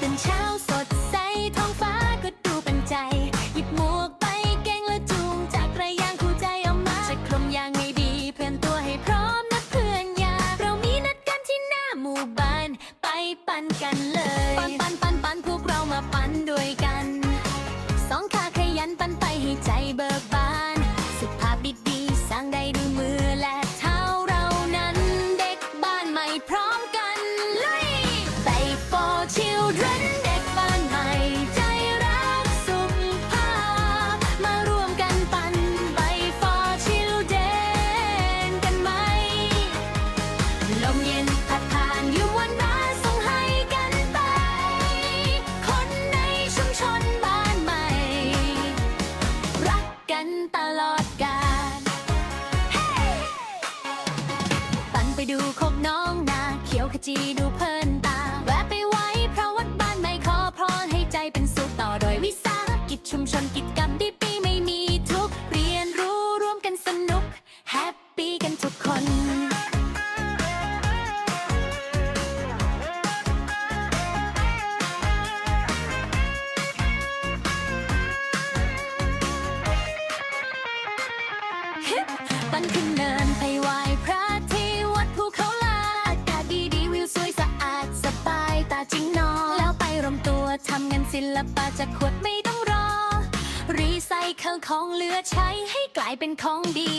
ตื่นเช้าสดใสท้องฟ้าก็ดูเป็นใจ หยิบหมวกไปเก่งและจูงจากรยางคู่ใจออกมาจะคลุมยางให้ดี เพื่อนตัวให้พร้อมนะเพื่อนยา เรามีนัดกันที่หน้าหมู่บ้าน ไปปั่นกันเลย ปั่นปั่นปั่น ดูโคกน้องนาเขียวขจีดูเพลินตา แวะไปไว้เพราะวัดบ้านไม่ขอพรให้ใจเป็นสุขต่อโดยวิสาหกิจชุมชนกิจก จริงนอแล้วไปรวมตัวทำงานศิลปะจากขวดไม่ต้องรอ รีไซเคิลของเหลือใช้ให้กลายเป็นของดี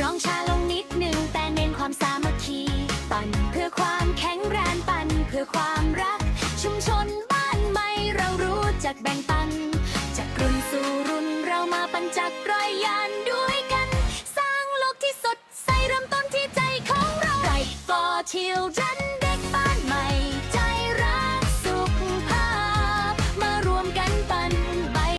ร้องชาลงนิดหนึ่งแต่เน้นความสามัคคี ปั่นเพื่อความแข็งแรงปั่นเพื่อความรัก ชุมชนบ้านใหม่เรารู้จักแบ่งปัน จากรุ่นสู่รุ่นเรามาปั่นจักรยานด้วยกัน สร้างโลกที่สดใสเริ่มต้นที่ใจของเรา Right for children